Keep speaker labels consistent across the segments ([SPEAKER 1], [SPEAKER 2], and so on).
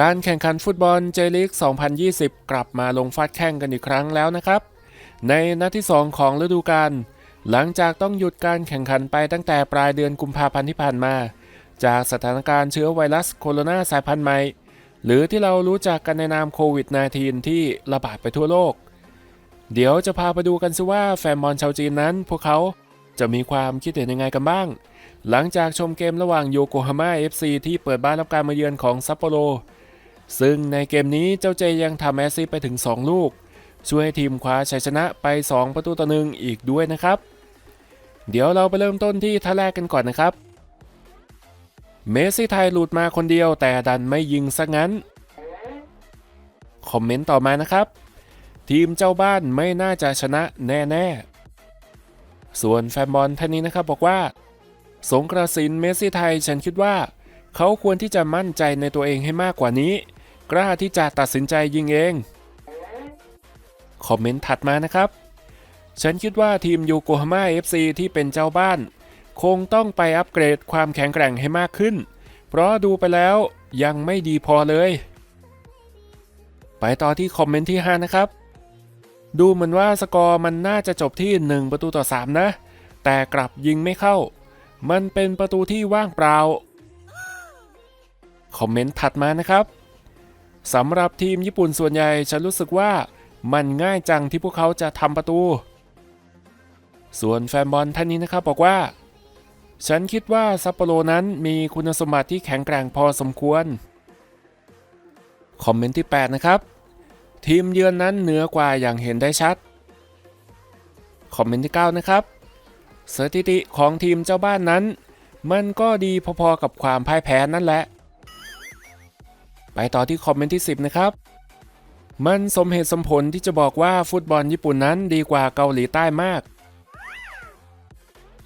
[SPEAKER 1] การแข่งขันฟุตบอลเจลีก2020 กลับมาลงฟาดแข่งกันอีกครั้งแล้วนะครับ ในนัดที่ 2 ของฤดูกาลหลังจากต้องหยุดการแข่งขันไปตั้งแต่ปลายเดือนกุมภาพันธ์ที่ผ่านมา จากสถานการณ์เชื้อไวรัสโคโรนาสายพันธุ์ใหม่ หรือที่เรารู้จักกันในนามโควิด -19 ที่ระบาดไปทั่วโลก เดี๋ยวจะพาไปดูกันซิว่าแฟนบอลชาวจีนนั้น พวกเขาจะมีความคิดเห็นยังไงกันบ้าง หลังจากชมเกมระหว่างโยโกฮาม่า FC ที่เปิดบ้านรับการมาเยือนของซัปโปโร ซึ่งในเกมนี้เจ้าเจยังทำแอสซิสไปถึง 2 ลูก ช่วยให้ทีมคว้าชัยชนะไป 2 ประตูต่อหนึ่งอีกด้วยนะครับ เดี๋ยวเราไปเริ่มต้นที่ท่าแรกกันก่อนนะครับ เมสซี่ไทยหลุดมาคนเดียวแต่ดันไม่ยิงซะงั้น คอมเมนต์ต่อมานะครับ ทีมเจ้าบ้านไม่น่าจะชนะแน่ๆ ส่วนแฟนบอลท่านนี้นะครับบอกว่า สงกระสินเมสซี่ไทยฉันคิดว่า เขาควรที่จะมั่นใจในตัวเองให้มากกว่านี้ กล้าที่จะตัดสินใจยิงเอง คอมเมนต์ถัดมานะครับ ฉันคิดว่าทีมโยโกฮาม่า FC ที่เป็นเจ้าบ้าน คงต้องไปอัปเกรดความแข็งแกร่งให้มากขึ้น เพราะดูไปแล้วยังไม่ดีพอเลย ไปต่อที่คอมเมนต์ที่ 5 นะครับ ดูเหมือนว่าสกอร์มันน่าจะจบที่ 1 ประตูต่อ 3 นะ แต่กลับยิงไม่เข้า มันเป็นประตูที่ว่างเปล่าคอมเมนต์ถัดมานะครับ สำหรับทีมญี่ปุ่นส่วนใหญ่ฉันรู้สึกว่ามันง่ายจังที่พวกเขาจะทำประตู ส่วนแฟนบอลท่านนี้นะครับบอกว่า ฉันคิดว่าซัปโปโรนั้นมีคุณสมบัติที่แข็งแกร่งพอสมควร คอมเมนต์ที่ 8 นะครับ ทีมเยือนนั้นเหนือกว่าอย่างเห็นได้ชัด คอมเมนต์ที่ 9 นะครับ สถิติของทีมเจ้าบ้านนั้น มันก็ดีพอๆกับความพ่ายแพ้นั่นแหละ ไปต่อที่คอมเมนต์ที่ 10 นะครับ มันสมเหตุสมผลที่จะบอกว่าฟุตบอลญี่ปุ่นนั้นดีกว่าเกาหลีใต้มาก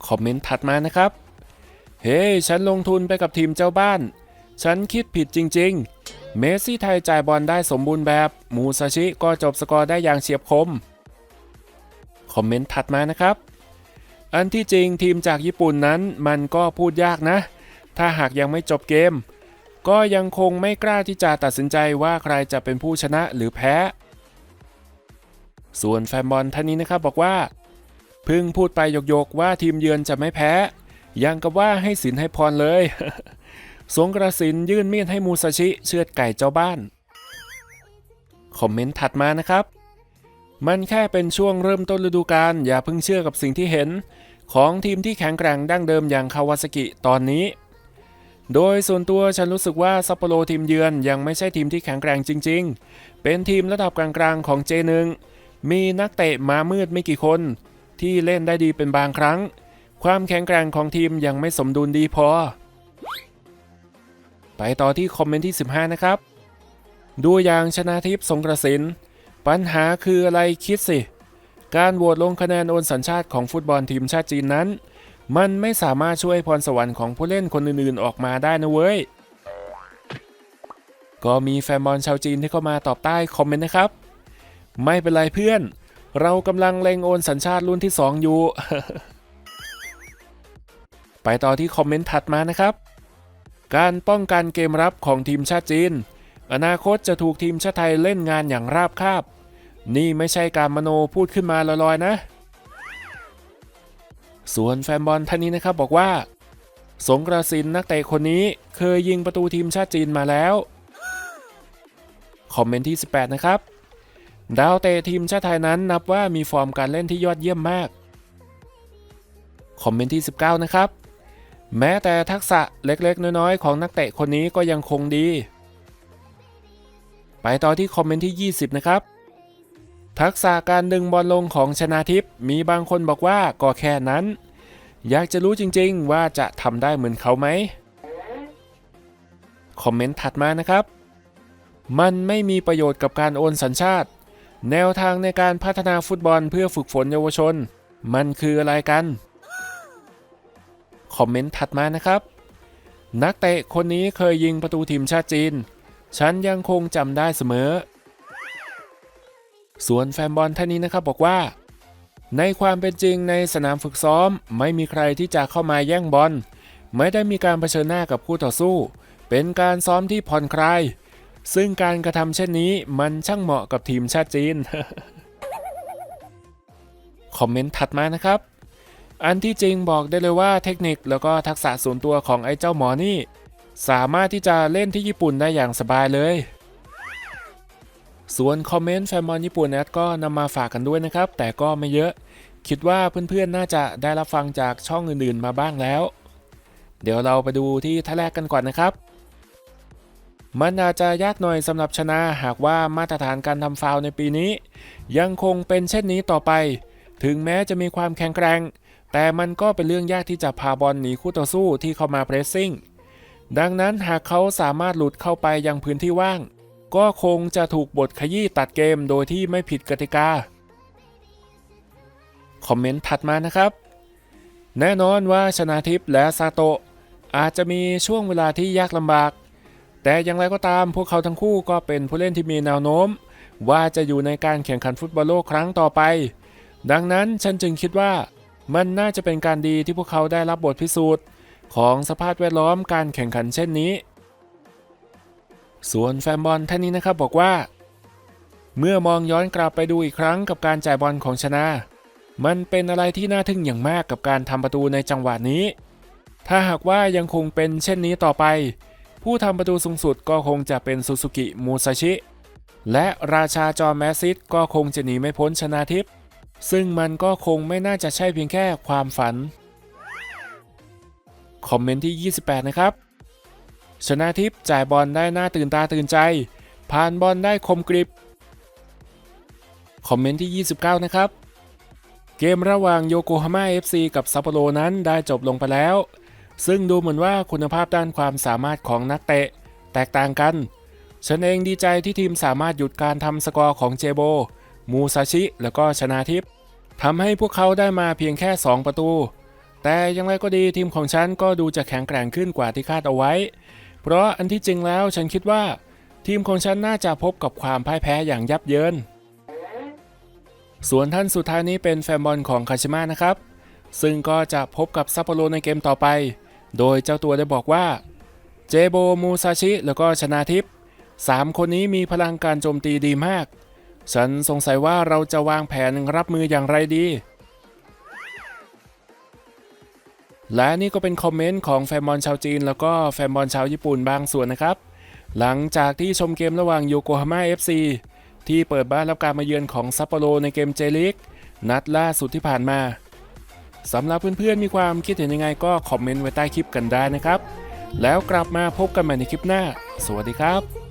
[SPEAKER 1] คอมเมนต์ถัดมานะครับ เฮ้ hey, ฉันลงทุนไปกับทีมเจ้าบ้าน ฉันคิดผิดจริง ๆ เมสซี่ไทยจ่ายบอลได้สมบูรณ์แบบ มูซาชิก็จบสกอร์ได้อย่างเฉียบคม คอมเมนต์ถัดมานะครับ อันที่จริงทีมจากญี่ปุ่นนั้นมันก็พูดยากนะ ถ้าหากยังไม่จบเกม ก็ยังคงไม่กล้าที่จะตัดสินใจว่าใครจะเป็นผู้ชนะหรือแพ้ ส่วนแฟนบอลท่านนี้นะครับบอกว่า เพิ่งพูดไปโยกๆว่าทีมเยือนจะไม่แพ้ ยังกับว่าให้สินให้พรเลย สงกระสินยื่นมีดให้มูซาชิเชือดไก่เจ้าบ้าน คอมเมนต์ถัดมานะครับ มันแค่เป็นช่วงเริ่มต้นฤดูกาลอย่าเพิ่งเชื่อกับสิ่งที่เห็น ของทีมที่แข็งแกร่งดั้งเดิมอย่างคาวาซากิตอนนี้ โดยส่วนตัวฉันรู้สึกว่าซัปโปโรทีมเยือนยังไม่ใช่ทีมที่แข็งแกร่งจริง ๆ เป็นทีมระดับกลางๆของเจนึงมีนักเตะมามืดไม่กี่คน ที่เล่นได้ดีเป็นบางครั้ง ความแข็งแกร่งของทีมยังไม่สมดุลดีพอ ไปต่อที่คอมเมนต์ที่ 15 นะครับ ดูอย่างชนะทิพย์สงกระสิน ปัญหาคืออะไรคิดสิ การโหวตลงคะแนนโอนสัญชาติของฟุตบอลทีมชาติจีนนั้น มันไม่สามารถช่วยพรสวรรค์ของผู้เล่นคนอื่นๆออกมาได้นะเว้ย ก็มีแฟนบอลชาวจีนที่เข้ามาตอบใต้คอมเมนต์นะครับ ไม่เป็นไรเพื่อน เรากำลังเล็งโอนสัญชาติรุ่นที่ 2 อยู่ ไปต่อที่คอมเมนต์ถัดมานะครับ การป้องกันเกมรับของทีมชาติจีน อนาคตจะถูกทีมชาติไทยเล่นงานอย่างราบคาบ นี่ไม่ใช่การมโนพูดขึ้นมาลอยๆนะ ส่วนแฟนบอลท่านนี้นะครับบอกว่า สงกระสินนักเตะคนนี้เคยยิงประตูทีมชาติจีนมาแล้ว คอมเมนต์ที่ 18 นะครับ ดาวเตะทีมชาติไทยนั้นนับว่ามีฟอร์มการเล่นที่ยอดเยี่ยมมาก คอมเมนต์ที่ 19 นะครับ แม้แต่ทักษะเล็กๆ น้อยๆ ของนักเตะคนนี้ก็ยังคงดี ไปต่อที่คอมเมนต์ที่ 20 นะครับ ทักษะการดึงบอลลงของชนาทิพย์มีบางคนบอกว่าก็แค่นั้น อยากจะรู้จริงๆว่าจะทำได้เหมือนเขาไหมคอมเมนต์ถัดมานะครับ มันไม่มีประโยชน์กับการโอนสัญชาติ แนวทางในการพัฒนาฟุตบอลเพื่อฝึกฝนเยาวชน มันคืออะไรกันคอมเมนต์ถัดมานะครับ นักเตะคนนี้เคยยิงประตูทีมชาติจีน ฉันยังคงจำได้เสมอ ส่วนแฟนบอลท่านนี้นะครับบอกว่า ในความเป็นจริงในสนามฝึกซ้อม ไม่มีใครที่จะเข้ามาแย่งบอลไม่ได้มีการเผชิญหน้ากับคู่ต่อสู้ เป็นการซ้อมที่ผ่อนคลาย ซึ่งการกระทำเช่นนี้มันช่างเหมาะกับทีมชาติจีน คอมเมนต์ถัดมานะครับ อันที่จริงบอกได้เลยว่าเทคนิคแล้วก็ทักษะส่วนตัวของไอ้เจ้าหมอนี่ สามารถที่จะเล่นที่ญี่ปุ่นได้อย่างสบายเลย ส่วนคอมเมนต์แฟนบอลญี่ปุ่นแอดก็นำมาฝากกันด้วยนะครับ แต่ก็ไม่เยอะ คิดว่าเพื่อนๆ น่าจะได้รับฟังจากช่องอื่นๆ มาบ้างแล้ว เดี๋ยวเราไปดูที่ท่าแรกกันก่อนนะครับ มันอาจจะยากหน่อยสำหรับชนะหากว่ามาตรฐานการทำฟาวในปีนี้ ยังคงเป็นเช่นนี้ต่อไป ถึงแม้จะมีความแข็งแกร่ง แต่มันก็เป็นเรื่องยากที่จะพาบอลหนีคู่ต่อสู้ที่เข้ามาเพรสซิ่งดังนั้นหากเขาสามารถหลุดเข้าไปยังพื้นที่ว่าง ก็คงจะถูกบทขยี้ตัดเกมโดยที่ไม่ผิดกติกา คอมเมนต์ถัดมานะครับ แน่นอนว่าชนาทิพย์และซาโตะอาจจะมีช่วงเวลาที่ยากลำบาก แต่อย่างไรก็ตามพวกเขาทั้งคู่ก็เป็นผู้เล่นที่มีแนวโน้ม ว่าจะอยู่ในการแข่งขันฟุตบอลโลกครั้งต่อไป ดังนั้นฉันจึงคิดว่ามันน่าจะเป็นการดีที่พวกเขาได้รับบทพิสูจน์ ของสภาพแวดล้อมการแข่งขันเช่นนี้ ส่วนแฟนบอลท่านนี้นะครับบอกว่า เมื่อมองย้อนกลับไปดูอีกครั้งกับการจ่ายบอลของชนะ มันเป็นอะไรที่น่าทึ่งอย่างมากกับการทำประตูในจังหวะนี้ ถ้าหากว่ายังคงเป็นเช่นนี้ต่อไป ผู้ทำประตูสูงสุดก็คงจะเป็นซูซูกิมูซาชิ และราชาจอมแมสซิสก็คงจะหนีไม่พ้นชนาทิพย์ซึ่งมันก็คงไม่น่าจะใช่เพียงแค่ความฝัน คอมเมนต์ที่ 28 นะครับ ชนะทิพย์จ่ายบอลได้หน้าตื่นตาตื่นใจ ผ่านบอลได้คมกริบ คอมเมนต์ที่ 29 นะครับ เกมระหว่างโยโกฮาม่า FC กับซัปโปโรนั้นได้จบลงไปแล้ว ซึ่งดูเหมือนว่าคุณภาพด้านความสามารถของนักเตะ แตกต่างกัน ฉันเองดีใจที่ทีมสามารถหยุดการทำสกอร์ของเจโบ มูซาชิ แล้วก็ชนาทิพย์ทำให้พวกเขาได้มาเพียงแค่ 2 ประตูแต่อย่างไรก็ดีทีมของฉันก็ดูจะแข็งแกร่งขึ้นกว่าที่คาดเอาไว้ เพราะอันที่จริงแล้วฉันคิดว่า ทีมของฉันน่าจะพบกับความพ่ายแพ้อย่างยับเยิน ส่วนท่านสุดท้ายนี้เป็นแฟนบอลของคาชิมะนะครับ ซึ่งก็จะพบกับซัปโปโรในเกมต่อไป โดยเจ้าตัวได้บอกว่า เจโบมูซาชิ แล้วก็ชนาทิพย์สามคนนี้มีพลังการโจมตีดีมาก ฉันสงสัยว่าเราจะวางแผนรับมืออย่างไรดี และนี่ก็เป็นคอมเมนต์ของแฟนบอลชาวจีน แล้วก็แฟนบอลชาวญี่ปุ่นบางส่วนนะครับ หลังจากที่ชมเกมระหว่างโยโกฮาม่า FC ที่เปิดบ้านรับการมาเยือนของซัปโปโรในเกมเจลิกนัดล่าสุดที่ผ่านมาสำหรับเพื่อนๆมีความคิดเห็นยังไงก็คอมเมนต์ไว้ใต้คลิปกันได้นะครับ แล้วกลับมาพบกันใหม่ในคลิปหน้า สวัสดีครับ